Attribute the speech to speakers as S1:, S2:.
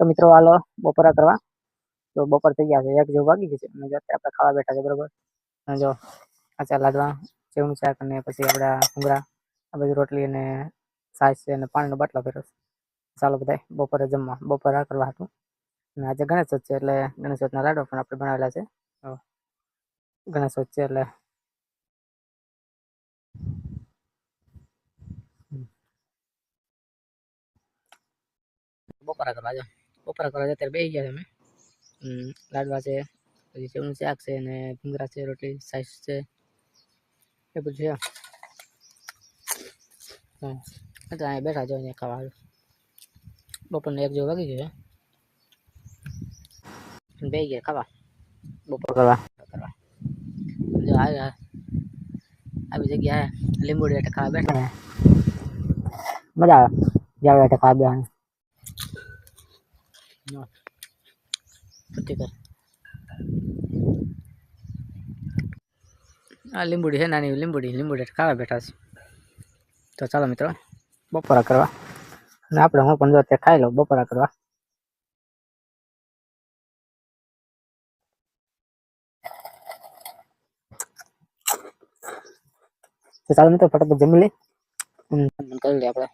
S1: તો મિત્રો આલો બોપરા કરવા તો બોપર થઈ ગ્યા છે એક જો બાકી છે અમે જત આપણે ખાવા બેઠા જ બરોબર જો આ ચા લડવા જે ઊંચા કરને પછી આપણે હુંગરા આ બધી રોટલી અને સાયસ અને પાણીની બોટલ ભરશું ચાલો બતાય બોપર જમ બોપર આ કરવા હતું અને આજે ગણેશ છે એટલે ગણેશના રાડો પણ આપણે બનાવ્યા છે ઓ ગણેશ છે એટલે બોપર આતો આજો બપોરા કરવા અત્યારે બેસી ગયા અમે લાડવા છે પછી ચેવનું શાક છે અને ભૂંગરા છે રોટલી સાઈસ છે એ બધું છે હા એટલે અહીંયા બેઠા જો અહીંયા ખાવા બપોરને એક જો વાગી ગયો બે ગયા ખાવા બપોર કરવા કરવા જો આવ્યા આવી જગ્યાએ લીંબુડી હેઠળ ખાવા બેઠા મજા આવે જાવ હેઠળ ખાવા બેઠા આ લીંબુડી છે નાની લીંબુડી લીંબુડી ખાવા બેઠા છે તો ચાલો મિત્રો બપોરા કરવા અને આપણે હું પણ જો તે ખાઈ લઉં બપોરા કરવા તો ચાલો મિત્રો ફટાફટ જમી લઈએ કરી લઈએ આપણે